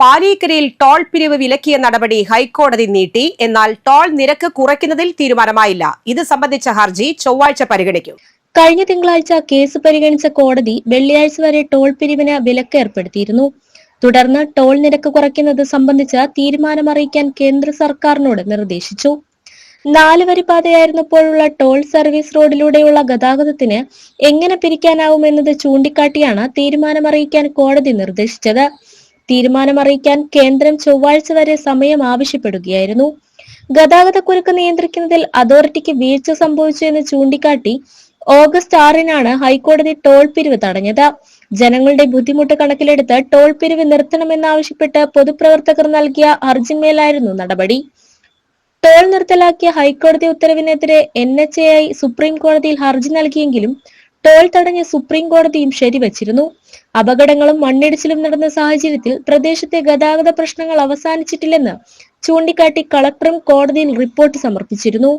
പാലീക്കരയിൽ toll പിരിവ് വിലക്കിയ നടപടി ഹൈക്കോടതി നീട്ടി. എന്നാൽ ടോൾ നിരക്ക് കുറയ്ക്കുന്നതിൽ തീരുമാനമായില്ല. ഇത് സംബന്ധിച്ച ഹർജി ചൊവ്വാഴ്ച പരിഗണിക്കും. കഴിഞ്ഞ തിങ്കളാഴ്ച കേസ് പരിഗണിച്ച കോടതി വെള്ളിയാഴ്ച വരെ ടോൾ പിരിവിന് വിലക്ക് ഏർപ്പെടുത്തിയിരുന്നു. തുടർന്ന് ടോൾ നിരക്ക് കുറയ്ക്കുന്നത് സംബന്ധിച്ച തീരുമാനമറിയിക്കാൻ കേന്ദ്ര സർക്കാരിനോട് നിർദ്ദേശിച്ചു. നാല് വരി പാതയായിരുന്നപ്പോഴുള്ള ടോൾ സർവീസ് റോഡിലൂടെയുള്ള ഗതാഗതത്തിന് എങ്ങനെ പിരിക്കാനാവുമെന്നത് ചൂണ്ടിക്കാട്ടിയാണ് തീരുമാനമറിയിക്കാൻ കോടതി നിർദ്ദേശിച്ചത്. തീരുമാനമറിയിക്കാൻ കേന്ദ്രം ചൊവ്വാഴ്ച വരെ സമയം ആവശ്യപ്പെടുകയായിരുന്നു. ഗതാഗതക്കുരുക്ക് നിയന്ത്രിക്കുന്നതിൽ അതോറിറ്റിക്ക് വീഴ്ച സംഭവിച്ചു എന്ന് ചൂണ്ടിക്കാട്ടി ഓഗസ്റ്റ് ആറിനാണ് ഹൈക്കോടതി ടോൾ പിരിവ് തടഞ്ഞത്. ജനങ്ങളുടെ ബുദ്ധിമുട്ട് കണക്കിലെടുത്ത് ടോൾ പിരിവ് നിർത്തണമെന്നാവശ്യപ്പെട്ട് പൊതുപ്രവർത്തകർ നൽകിയ ഹർജിന്മേലായിരുന്നു നടപടി. ടോൾ നിർത്തലാക്കിയ ഹൈക്കോടതി ഉത്തരവിനെതിരെ N H A I supreme കോടതിയിൽ ഹർജി നൽകിയെങ്കിലും ടോൾ തടഞ്ഞ സുപ്രീം കോടതിയും ശരിവച്ചിരുന്നു. അപകടങ്ങളും മണ്ണിടിച്ചിലും നടന്ന സാഹചര്യത്തിൽ പ്രദേശത്തെ ഗതാഗത പ്രശ്നങ്ങൾ അവസാനിച്ചിട്ടില്ലെന്ന് ചൂണ്ടിക്കാട്ടി കളക്ടറും കോടതിയിൽ റിപ്പോർട്ട് സമർപ്പിച്ചിരുന്നു.